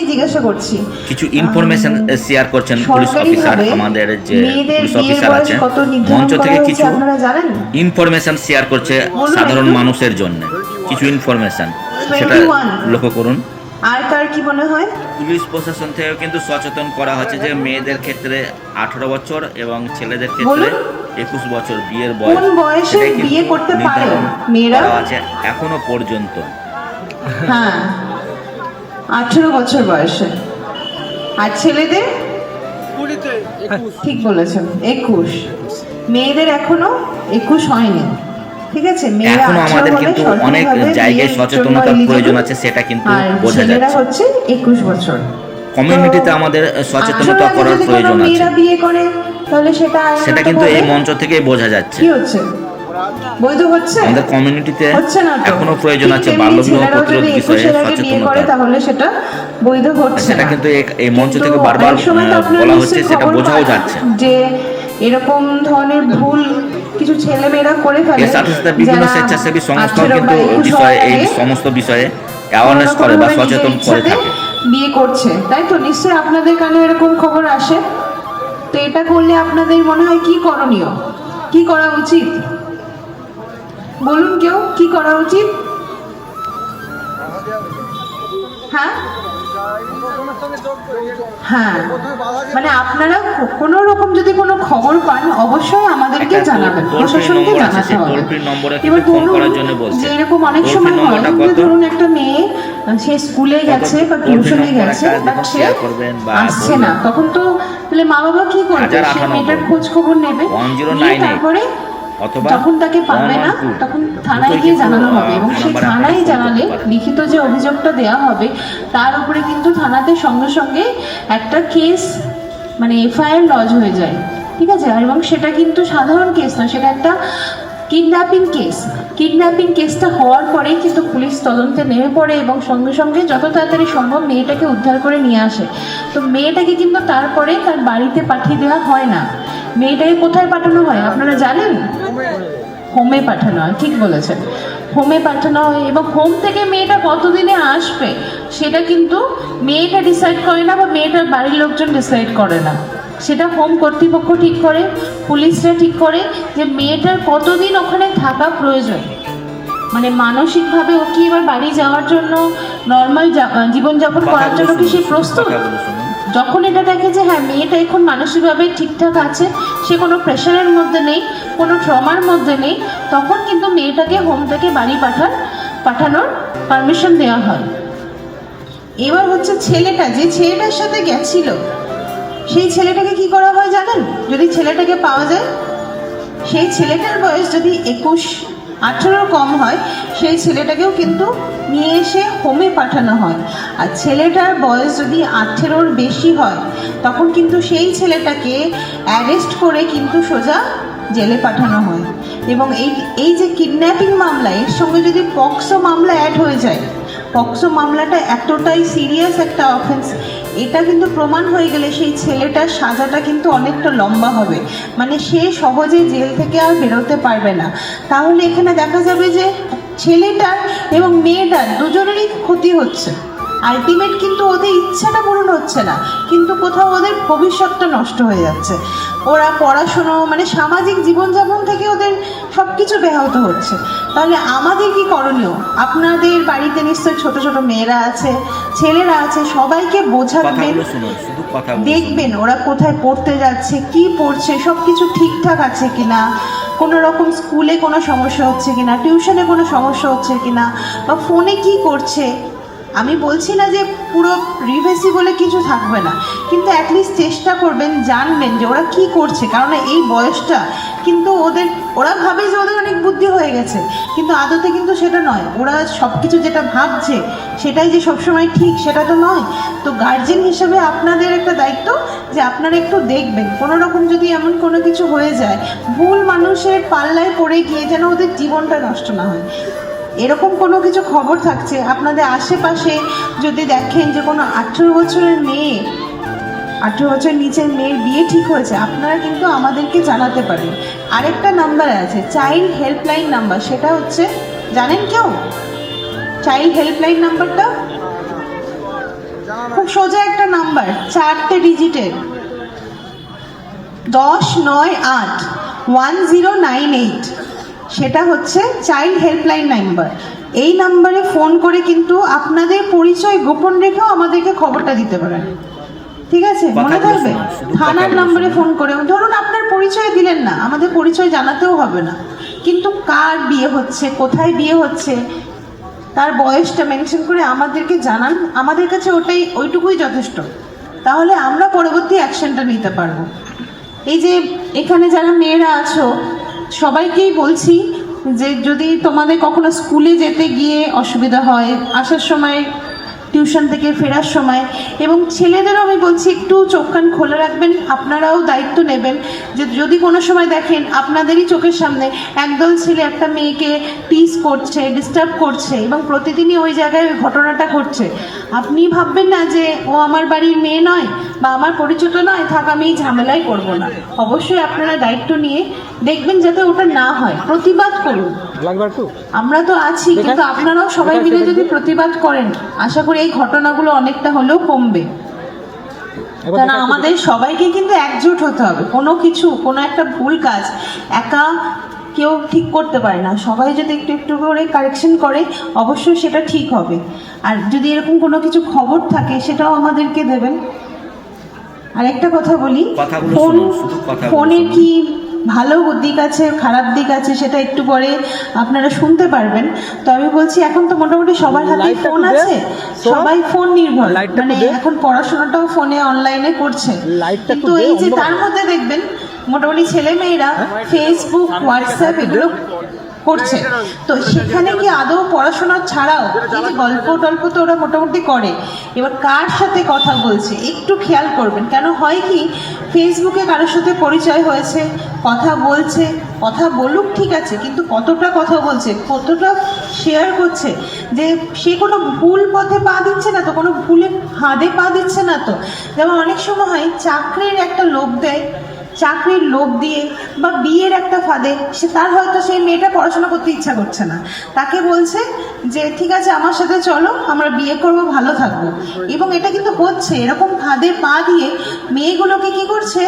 জিজ্ঞাসা করছি। কিছু ইনফরমেশন শেয়ার করছেন পুলিশ অফিসার আমাদের যে পুলিশ অফিসার আছেন মঞ্চ থেকে কিছু ইনফরমেশন শেয়ার করছে সাধারণ মানুষের জন্য। কিছু ইনফরমেশন সেটা লক্ষ্য করুন। আর কার কি মনে হয়? পুলিশ প্রশাসন থেকে কিন্তু সচেতন করা হচ্ছে যে মেয়েদের ক্ষেত্রে আঠারো বছর এবং ছেলেদের ক্ষেত্রে একুশ বছর বিয়ের বয়স। কোন বয়সে বিয়ে করতে পারে? মেয়েরা? আছে এখনও পর্যন্ত। হ্যাঁ। আঠেরো বছর বয়সে। আর ছেলেদের? ঠিক বলেছেন একুশ। মেয়েদের এখনও একুশ হয়নি। ঠিক আছে? মেয়েরা এখনও আমাদের কিন্তু অনেক জায়গায় সচেতনতার প্রয়োজন আছে সেটা কিন্তু বোঝা যাচ্ছে। হচ্ছে একুশ বছর। কমিউনিটিতে আমাদের সচেতনতা করার প্রয়োজন আছে। মেয়েরা বিয়ে করে তাহলে সেটা সেটা কিন্তু এই মঞ্চ থেকে বোঝা যাচ্ছে। কি হচ্ছে? বৈধ হচ্ছে? আমাদের কমিউনিটিতে এখনও প্রয়োজন আছে বাল্যবিবাহ প্রতিরোধ বিষয়ে সচেতনতা? তাহলে সেটা বৈধ হচ্ছে সেটা কিন্তু এই- মঞ্চ থেকে বারবার বলা হচ্ছে সেটা বোঝাও যাচ্ছে। যে এরকম ধরনের ভুল কিছু ছেলে মেয়েরা করে ফেলে এর সাথে সাথে বিভিন্ন স্বেচ্ছাসেবী সংস্থাও 18 কিন্তু বা 21 বিষয়ে এই সমস্ত বিষয়ে অ্যাওয়ারনেস করে বা সচেতন করে থাকে। বিয়ে করছে। তাই তো? নিশ্চয়ই আপনাদের কানে এরকম খবর আসে? তো এটা করলে আপনাদের মনে হয় কি করণীয়? কি করা উচিত? বলুন কেউ কি করা উচিত? হ্যাঁ? হ্যাঁ। মানে আপনারা কোনো রকম যদি কোনো খবর পান অবশ্যই আমাদেরকে জানাবেন প্রশাসনকে জানাতে হবে। এবার ধরুন যে এরকম অনেক সময় হয় যে ধরুন একটা মেয়ে সে স্কুলে গেছে বা টিউশনে গেছে বাট সে আসছে না। তখন তো তাহলে মা বাবা কি করবে? সে মেয়েটার খোঁজ খবর নেবে তারপরে যখন তাকে পাবে না তখন থানায় গিয়ে জানানো হবে এবং সেই থানায় জানালে লিখিত যে অভিযোগটা দেওয়া হবে তার উপরে কিন্তু থানাতে সঙ্গে সঙ্গে একটা কেস মানে এফআইআর লজ হয়ে যায়। ঠিক আছে? এবং সেটা কিন্তু সাধারণ কেস না সেটা একটা কিডন্যাপিং কেস। কিডন্যাপিং কেসটা হওয়ার পরেই কিন্তু পুলিশ তদন্তে নেমে পড়ে এবং সঙ্গে সঙ্গে যত তাড়াতাড়ি সম্ভব মেয়েটাকে উদ্ধার করে নিয়ে আসে। তো মেয়েটাকে কিন্তু তারপরে তার বাড়িতে পাঠিয়ে দেওয়া হয় না। মেয়েটাকে কোথায় পাঠানো হয় আপনারা জানেন? হোমে পাঠানো হয়, ঠিক বলেছেন। হোমে পাঠানো হয় এবং হোম থেকে মেয়েটা কতদিনে আসবে সেটা কিন্তু মেয়েটা ডিসাইড করে না বা মেয়েটার বাড়ির লোকজন ডিসাইড করে না। সেটা হোম কর্তৃপক্ষ ঠিক করে পুলিশরা ঠিক করে যে মেয়েটার কতদিন ওখানে থাকা প্রয়োজন। মানে মানসিকভাবে ও কি এবার বাড়ি যাওয়ার জন্য নর্মাল জীবনযাপন করার জন্য কি সে প্রস্তুত? যখন এটা দেখে যে হ্যাঁ মেয়েটা এখন মানসিকভাবে ঠিকঠাক আছে সে কোনো প্রেশারের মধ্যে নেই কোনো ট্রমার মধ্যে নেই তখন কিন্তু মেয়েটাকে হোম থেকে বাড়ি পাঠান পাঠানোর পারমিশন দেওয়া হয়। এবার হচ্ছে ছেলেটা যে ছেলেটার সাথে গেছিল সেই ছেলেটাকে কি করা হয় জানেন? যদি ছেলেটাকে পাওয়া যায়, সেই ছেলেটার বয়স যদি একুশ, আঠেরোর কম হয়, সেই ছেলেটাকেও কিন্তু নিয়ে এসে হোমে পাঠানো হয়। আর ছেলেটার বয়স যদি আঠেরোর বেশি হয়, তখন কিন্তু সেই ছেলেটাকে অ্যারেস্ট করে কিন্তু সোজা জেলে পাঠানো হয়। এবং এই এই যে কিডন্যাপিং মামলা, এর সঙ্গে যদি পক্সো মামলা অ্যাড হয়ে যায় পক্সো মামলাটা এতটাই সিরিয়াস একটা অফেন্স এটা কিন্তু প্রমাণ হয়ে গেলে সেই ছেলেটার সাজাটা কিন্তু অনেকটা লম্বা হবে। মানে সে সহজে জেল থেকে আর বেরোতে পারবে না। তাহলে এখানে দেখা যাবে যে ছেলেটার এবং মেয়েটার দুজনেরই ক্ষতি হচ্ছে। আলটিমেট কিন্তু ওদের ইচ্ছাটা হচ্ছে না। কিন্তু কোথাও ওদের ভবিষ্যৎটা নষ্ট হয়ে যাচ্ছে। ওরা পড়াশুনো মানে সামাজিক জীবনযাপন থেকে ওদের সব কিছু ব্যাহত হচ্ছে। তাহলে আমাদের কি করণীয়? আপনাদের বাড়িতে নিশ্চয়ই ছোট ছোট মেয়েরা আছে ছেলেরা আছে সবাইকে বোঝাবেন। দেখবেন ওরা কোথায় পড়তে যাচ্ছে কি পড়ছে সব কিছু ঠিকঠাক আছে কিনা? কোনো রকম স্কুলে কোনো সমস্যা হচ্ছে কিনা? টিউশনে কোনো সমস্যা হচ্ছে কিনা? বা ফোনে কি করছে? আমি বলছি না যে পুরো রিভেসি বলে কিছু থাকবে না, কিন্তু অ্যাটলিস্ট চেষ্টা করবেন, জানবেন যে ওরা কি করছে, কারণ এই বয়সটা কিন্তু ওদের, ওরা ভাবে যে ওদের অনেক বুদ্ধি হয়ে গেছে, কিন্তু আদতে কিন্তু সেটা নয়, ওরা সব কিছু যেটা ভাবছে সেটাই যে সবসময় ঠিক সেটা তো নয়। তো গার্জেন হিসেবে আপনাদের একটা দায়িত্ব যে আপনারা একটু দেখবেন কোনো রকম যদি এমন কোনো কিছু হয়ে যায়, ভুল মানুষের পাল্লায় পড়ে গিয়ে যেন ওদের জীবনটা নষ্ট না হয়। এরকম কোনো কিছু খবর থাকছে? আপনাদের আশেপাশে যদি দেখেন যে কোনো আঠেরো বছরের মেয়ে, আঠেরো বছর নিচের মেয়ের বিয়ে ঠিক হয়েছে, আপনারা কিন্তু আমাদেরকে জানাতে পারেন। আরেকটা নাম্বার আছে চাইল্ড হেল্পলাইন নাম্বার সেটা হচ্ছে, জানেন কেউ? চাইল্ড হেল্পলাইন নাম্বারটা খুব সোজা একটা নাম্বার চারটে ডিজিটের দশ নয় আট ওয়ান জিরো নাইন এইট সেটা হচ্ছে চাইল্ড হেল্পলাইন নাম্বার। এই নাম্বারে ফোন করে কিন্তু আপনাদের পরিচয় গোপন রেখেও আমাদেরকে খবরটা দিতে পারেন। ঠিক আছে? মনে থাকবে? থানার নাম্বারে ফোন করে। ধরুন আপনার পরিচয় দিলেন না আমাদের পরিচয় জানাতেও হবে না। কিন্তু কার বিয়ে হচ্ছে? কোথায় বিয়ে হচ্ছে? তার বয়সটা মেনশন করে আমাদেরকে জানান। আমাদের কাছে ওটাই ওইটুকুই যথেষ্ট। তাহলে আমরা পরবর্তী অ্যাকশনটা নিতে পারব। এই যে এখানে যারা মেয়েরা আছো সবাইকেই বলছি যে যদি তোমাদের কখনো স্কুলে যেতে গিয়ে অসুবিধা হয় আসার সময় টিউশন থেকে ফেরার সময় এবং ছেলেদেরও আমি বলছি একটু চোখ কান খোলা রাখবেন আপনারাও দায়িত্ব নেবেন যে যদি কোনো সময় দেখেন আপনাদেরই চোখের সামনে একদল ছেলে একটা মেয়েকে টিস করছে ডিস্টার্ব করছে এবং প্রতিদিনই ওই জায়গায় ওই ঘটনাটা ঘটছে। আপনি ভাববেন না যে ও আমার বাড়ির মেয়ে নয় বা আমার পরিচিত নয় থাক আমি এই ঝামেলাই করব না। অবশ্যই আপনারা দায়িত্ব নিয়ে দেখবেন যাতে ওটা না হয়। প্রতিবাদ করুন। আমরা তো আছি কিন্তু আপনারাও সবাই মিলে যদি প্রতিবাদ করেন আশা করি এই ঘটনাগুলো অনেকটা হলেও কমবে। কারণ আমাদের সবাইকে কিন্তু একজোট হতে হবে। কোনো কিছু কোনো একটা ভুল কাজ একা কেউ ঠিক করতে পারে না। সবাই যদি একটু একটু করে কারেকশন করে অবশ্যই সেটা ঠিক হবে। আর যদি এরকম কোনো কিছু খবর থাকে সেটাও আমাদেরকে দেবেন। আর একটা কথা বলি ফোন ফোনে। কি ভালো দিক আছে খারাপ দিক আছে সেটা একটু পরে আপনারা শুনতে পারবেন। তো আমি বলছি এখন তো মোটামুটি সবার হাতে ফোন আছে। সবাই ফোন নির্ভর। মানে এখন পড়াশোনাটাও ফোনে অনলাইনে করছে। তো কিন্তু এই যে তার মধ্যে দেখবেন মোটামুটি ছেলে মেয়েরা ফেসবুক হোয়াটসঅ্যাপ এগুলো করছে। তো সেখানে কি আদৌ পড়াশোনা ছাড়াও এই গল্প টল্প তো ওরা মোটামুটি করে। এবার কার সাথে কথা বলছে? একটু খেয়াল করবেন। কেন হয় কি ফেসবুকে কারোর সাথে পরিচয় হয়েছে কথা বলছে কথা বলুক ঠিক আছে কিন্তু কতটা কথা বলছে কতটা শেয়ার করছে যে সে কোনো ভুল পথে পা দিচ্ছে না তো কোনো ভুলে ফাঁদে পা দিচ্ছে না তো। যেমন অনেক সময় হয় চাকরির একটা লোভ দেয় চাকরির লোভ দিয়ে বা বিয়ের একটা ফাঁদে সে তার হয়তো সেই মেয়েটা পড়াশোনা করতে ইচ্ছা করছে না। তাকে বলছে যে, ঠিক আছে, আমার সাথে চলো, আমরা বিয়ে করব, ভালো থাকব। এবং এটা কিন্তু হচ্ছে, এরকম ফাঁদে পা দিয়ে মেয়েগুলোকে কি করছে?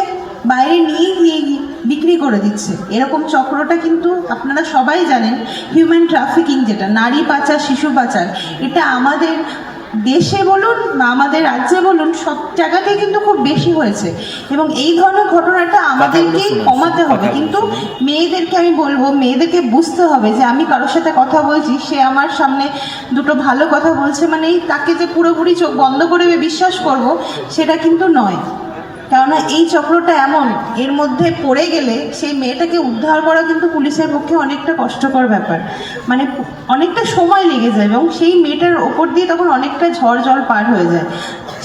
বাইরে নিয়ে গিয়ে বিক্রি করে দিচ্ছে। এরকম চক্রটা কিন্তু আপনারা সবাই জানেন হিউম্যান ট্রাফিকিং যেটা, নারী পাচার, শিশু পাচার, এটা আমাদের দেশে বলুন বা আমাদের রাজ্যে বলুন সব জায়গাতেই কিন্তু খুব বেশি হয়েছে। এবং এই ধরনের ঘটনাটা আমাদেরকেই কমাতে হবে। কিন্তু মেয়েদেরকে আমি বলব মেয়েদেরকে বুঝতে হবে যে আমি কারোর সাথে কথা বলছি সে আমার সামনে দুটো ভালো কথা বলছে মানে তাকে যে পুরোপুরি চোখ বন্ধ করে বিশ্বাস করব সেটা কিন্তু নয়। কেননা এই চক্রটা এমন, এর মধ্যে পড়ে গেলে সেই মেয়েটাকে উদ্ধার করা কিন্তু পুলিশের পক্ষে অনেকটা কষ্টকর ব্যাপার। মানে অনেকটা সময় লেগে যায় এবং সেই মেয়েটার ওপর দিয়ে তখন অনেকটা ঝড় জল পার হয়ে যায়।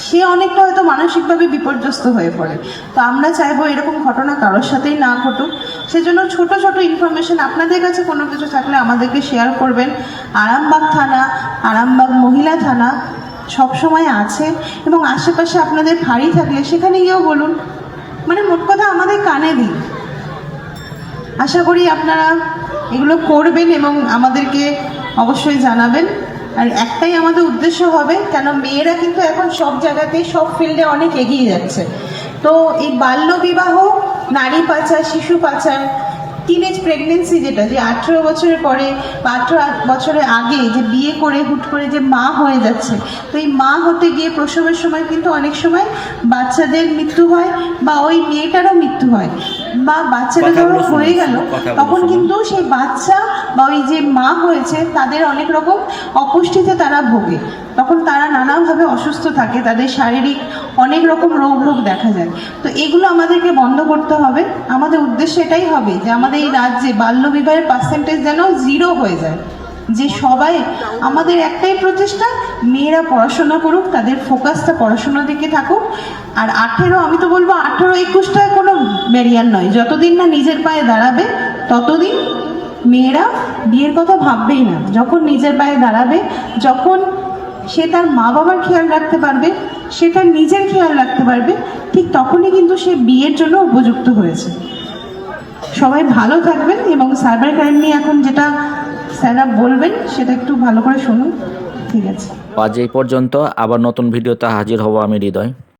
সে অনেকটা হয়তো মানসিকভাবে বিপর্যস্ত হয়ে পড়ে। তো আমরা চাইব এরকম ঘটনা কারোর সাথেই না ঘটুক। সেজন্য ছোট ছোট ইনফরমেশন আপনাদের কাছে কোনো কিছু থাকলে আমাদেরকে শেয়ার করবেন। আরামবাগ থানা, আরামবাগ মহিলা থানা সব সময় আছে এবং আশেপাশে আপনাদের ফাঁড়ি থাকলে সেখানে গিয়েও বলুন। মানে মোট কথা আমাদের কানে দিন। আশা করি আপনারা এগুলো করবেন এবং আমাদেরকে অবশ্যই জানাবেন। আর একটাই আমাদের উদ্দেশ্য হবে, কেন মেয়েরা কিন্তু এখন সব জায়গাতেই সব ফিল্ডে অনেক এগিয়ে যাচ্ছে। তো এই বাল্য বিবাহ, নারী পাচার, শিশু পাচার টিনেজ প্রেগনেন্সি যেটা যে আঠেরো বছরের পরে বা আঠেরো বছরের আগে যে বিয়ে করে হুট করে যে মা হয়ে যাচ্ছে তো এই মা হতে গিয়ে প্রসবের সময় কিন্তু অনেক সময় বাচ্চাদের মৃত্যু হয় বা ওই মেয়েটারও মৃত্যু হয়। বা বাচ্চাটা যখন হয়ে গেল তখন কিন্তু সেই বাচ্চা বা ওই যে মা হয়েছে তাদের অনেক রকম অপুষ্টিতে তারা ভোগে। তখন তারা নানাভাবে অসুস্থ থাকে তাদের শারীরিক অনেক রকম রোগ রোগ দেখা যায়। তো এগুলো আমাদেরকে বন্ধ করতে হবে। আমাদের উদ্দেশ্য এটাই হবে যে আমাদের এই রাজ্যে বাল্যবিবাহের পার্সেন্টেজ যেন জিরো হয়ে যায়। যে সবাই আমাদের একটাই প্রচেষ্টা, মেয়েরা পড়াশোনা করুক, তাদের ফোকাসটা পড়াশোনার দিকে থাকুক। আর আঠেরো, আমি তো বলব আঠেরো একুশটা কোনো ব্যারিয়ার নয়। যতদিন না নিজের পায়ে দাঁড়াবে, ততদিন মেয়েরা বিয়ের কথা ভাববেই না। যখন নিজের পায়ে দাঁড়াবে, যখন সে তার মা বাবার খেয়াল রাখতে পারবে সে তার নিজের খেয়াল রাখতে পারবে। ঠিক তখনই কিন্তু সে বিয়ের জন্য উপযুক্ত হয়েছে। সবাই ভালো থাকবেন এবং সাইবার ক্রাইম নিয়ে এখন যেটা স্যাররা বলবেন, সেটা একটু ভালো করে শুনুন। ঠিক আছে। আজ এই পর্যন্ত। আবার নতুন ভিডিওতে হাজির হব আমি হৃদয়।